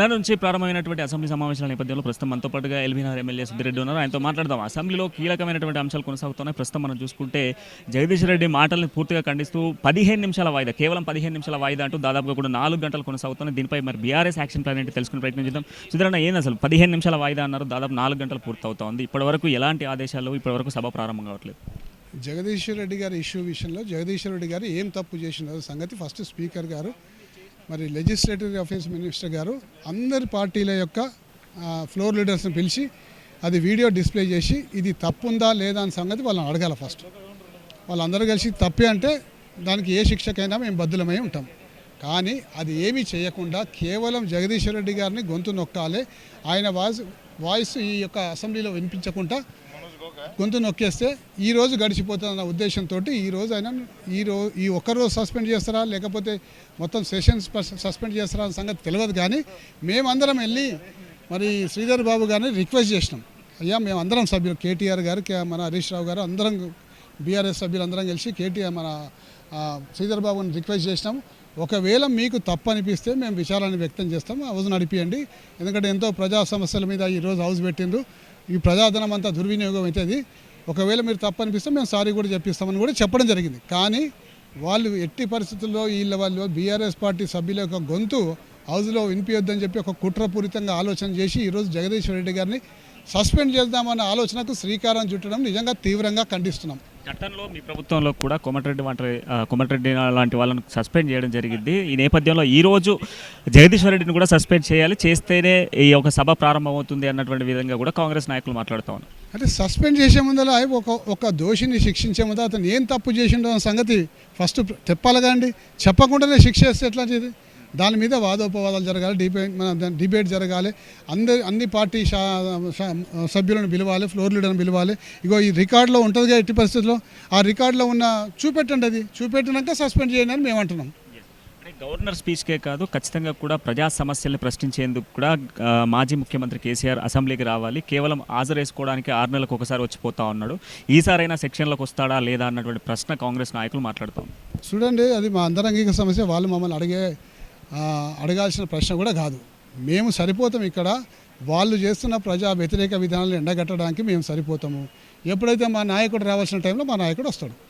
నిన్న నుంచి ప్రారంభమైనటువంటి అసెంబ్లీ సమావేశాల నేపథ్యంలో ప్రస్తుతం మనతో పాటుగా ఎల్బీనగర్ ఎమ్మెల్యే సుద్దిరెడ్డి ఉన్నారు. ఆయనతో మాట్లాడదాం. అసెంబ్లీలో కీలకమైనటువంటి అంశాలు కొనసాగుతున్నాయి. ప్రస్తుతం మనం చూసుకుంటే జగదీష్ రెడ్డి మాటల్ని పూర్తిగా ఖండిస్తూ పదిహేను నిమిషాల వాయిదా కేవలం పదిహేను నిమిషాల వాయిదా అంటూ దాదాపుగా కూడా నాలుగు గంటలు కొనసాగుతున్నాయి. దీనిపై మరి బీఆర్ఎస్ యాక్షన్ ప్లాన్ ఏంటి తెలుసుకునే ప్రయత్నం చేద్దాం. సుధరణ ఏంది అసలు పదిహేను నిమిషాల వాయిదా అన్నారు. దాదాపు నాలుగు గంటలు పూర్తవుతోంది. ఇప్పటివరకు ఎలాంటి ఆదేశాలు ఇప్పటివరకు సభ ప్రారంభం కావట్లేదు? జగదీశ్వర్ రెడ్డి గారి ఇష్యూ విషయంలో జగదీశ్వర్ రెడ్డి గారు ఏం తప్పు చేసినారో సంగతి ఫస్ట్ స్పీకర్ గారు మరి లెజిస్లేటివ్ అఫేర్స్ మినిస్టర్ గారు అందరి పార్టీల యొక్క ఫ్లోర్ లీడర్స్ని పిలిచి అది వీడియో డిస్ప్లే చేసి ఇది తప్పుందా లేదా అని సంగతి వాళ్ళని అడగాలి ఫస్ట్ వాళ్ళందరూ కలిసి తప్పే అంటే దానికి ఏ శిక్షకైనా మేము బద్దులమై ఉంటాం. కానీ అది ఏమీ చేయకుండా కేవలం జగదీశ్వర్ రెడ్డి గారిని గొంతు నొక్కాలి. ఆయన వాయిస్ వాయిస్ ఈ యొక్క అసెంబ్లీలో వినిపించకుండా గొంతు నొక్కేస్తే ఈ రోజు గడిచిపోతుందన్న ఉద్దేశంతో ఈ రోజు ఆయన ఈ రో ఈ ఒక్కరోజు సస్పెండ్ చేస్తారా? లేకపోతే మొత్తం సెషన్స్ సస్పెండ్ చేస్తారా అన్న సంగతి తెలియదు కానీ మేమందరం వెళ్ళి మరి శ్రీధర్ బాబు గారిని రిక్వెస్ట్ చేసినాం. అయ్యా మేము అందరం సభ్యులు కేటీఆర్ గారు కే- మన హరీష్ రావు గారు అందరం బీఆర్ఎస్ సభ్యులు అందరం కలిసి కేటీఆర్ మన శ్రీధర్ బాబుని రిక్వెస్ట్ చేసినాం. ఒకవేళ మీకు తప్పు అనిపిస్తే మేము విచారాన్ని వ్యక్తం చేస్తాం. హౌస్ నడిపియండి. ఎందుకంటే ఎంతో ప్రజా సమస్యల మీద ఈరోజు హౌస్ పెట్టిండ్రు. ఈ ప్రజాధనం అంతా దుర్వినియోగం అవుతుంది ఒకవేళ మీరు తప్పనిపిస్తే మేము సారీ కూడా చెప్పిస్తామని కూడా చెప్పడం జరిగింది. కానీ వాళ్ళు ఎట్టి పరిస్థితుల్లో వీళ్ళ వాళ్ళు బీఆర్ఎస్ పార్టీ సభ్యుల యొక్క గొంతు హౌస్లో వినిపించొద్దని చెప్పి ఒక కుట్రపూరితంగా ఆలోచన చేసి ఈరోజు జగదీశ్వర్ రెడ్డి గారిని సస్పెండ్ చేద్దామన్న ఆలోచనకు శ్రీకారం చుట్టడం నిజంగా తీవ్రంగా ఖండిస్తున్నాం. చట్టంలో మీ ప్రభుత్వంలో కూడా కోమటిరెడ్డి వంటి కోమటిరెడ్డి లాంటి వాళ్ళని సస్పెండ్ చేయడం జరిగింది. ఈ నేపథ్యంలో ఈ రోజు జగదీశ్వర్ రెడ్డిని కూడా సస్పెండ్ చేయాలి. చేస్తేనే ఈ ఒక సభ ప్రారంభమవుతుంది అన్నటువంటి విధంగా కూడా కాంగ్రెస్ నాయకులు మాట్లాడుతూ ఉన్నారు. అంటే సస్పెండ్ చేసే ముందర ఒక ఒక దోషిని శిక్షించే ముందు అతను ఏం తప్పు చేసిండో సంగతి ఫస్ట్ చెప్పాలి కదండి. చెప్పకుండానే శిక్ష ఎట్లా చేది దాని మీద వాదోపవాదాలు జరగాలి డిబేట్ మన డిబేట్ జరగాలి. అందరి అన్ని పార్టీ సభ్యులను పిలవాలి ఫ్లోర్ లీడర్ని పిలవాలి. ఇగో ఈ రికార్డులో ఉంటుందిగా ఎట్టి పరిస్థితుల్లో ఆ రికార్డులో ఉన్న చూపెట్టండి అది. చూపెట్టినాక సస్పెండ్ చేయండి అని మేము అంటున్నాం. అంటే గవర్నర్ స్పీచ్కే కాదు ఖచ్చితంగా కూడా ప్రజా సమస్యల్ని ప్రశ్నించేందుకు కూడా మాజీ ముఖ్యమంత్రి కేసీఆర్ అసెంబ్లీకి రావాలి. కేవలం హాజరేసుకోవడానికి ఆరు నెలలకు ఒకసారి వచ్చిపోతా ఉన్నాడు. ఈసారైనా సెక్షన్లకు వస్తాడా లేదా అన్నటువంటి ప్రశ్న కాంగ్రెస్ నాయకులు మాట్లాడుతాం. చూడండి అది మా అంతరంగిక సమస్య. వాళ్ళు మమ్మల్ని అడిగే అడగాల్సిన ప్రశ్న కూడా కాదు. మేము సరిపోతాం ఇక్కడ. వాళ్ళు చేస్తున్న ప్రజా వ్యతిరేక విధానాలను ఎండగట్టడానికి మేము సరిపోతాము. ఎప్పుడైతే మా నాయకుడు రావాల్సిన టైంలో మా నాయకుడు వస్తాడు.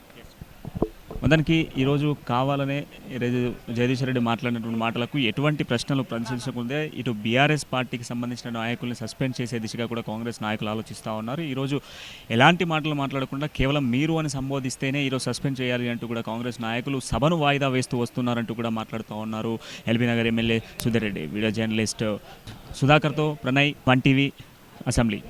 మొత్తానికి ఈరోజు కావాలనే జగదీశ్వర రెడ్డి మాట్లాడినటువంటి మాటలకు ఎటువంటి ప్రశ్నలు ప్రశ్నించకుందే ఇటు బీఆర్ఎస్ పార్టీకి సంబంధించిన నాయకుల్ని సస్పెండ్ చేసే దిశగా కూడా కాంగ్రెస్ నాయకులు ఆలోచిస్తూ ఉన్నారు. ఈరోజు ఎలాంటి మాటలు మాట్లాడకుండా కేవలం మీరు అని సంబోధిస్తేనే ఈరోజు సస్పెండ్ చేయాలి అంటూ కూడా కాంగ్రెస్ నాయకులు సభను వాయిదా వేస్తూ వస్తున్నారంటూ కూడా మాట్లాడుతూ ఉన్నారు. LB Nagar MLA Sudheer Reddy video journalist సుధాకర్తో Pranay one TV assembly.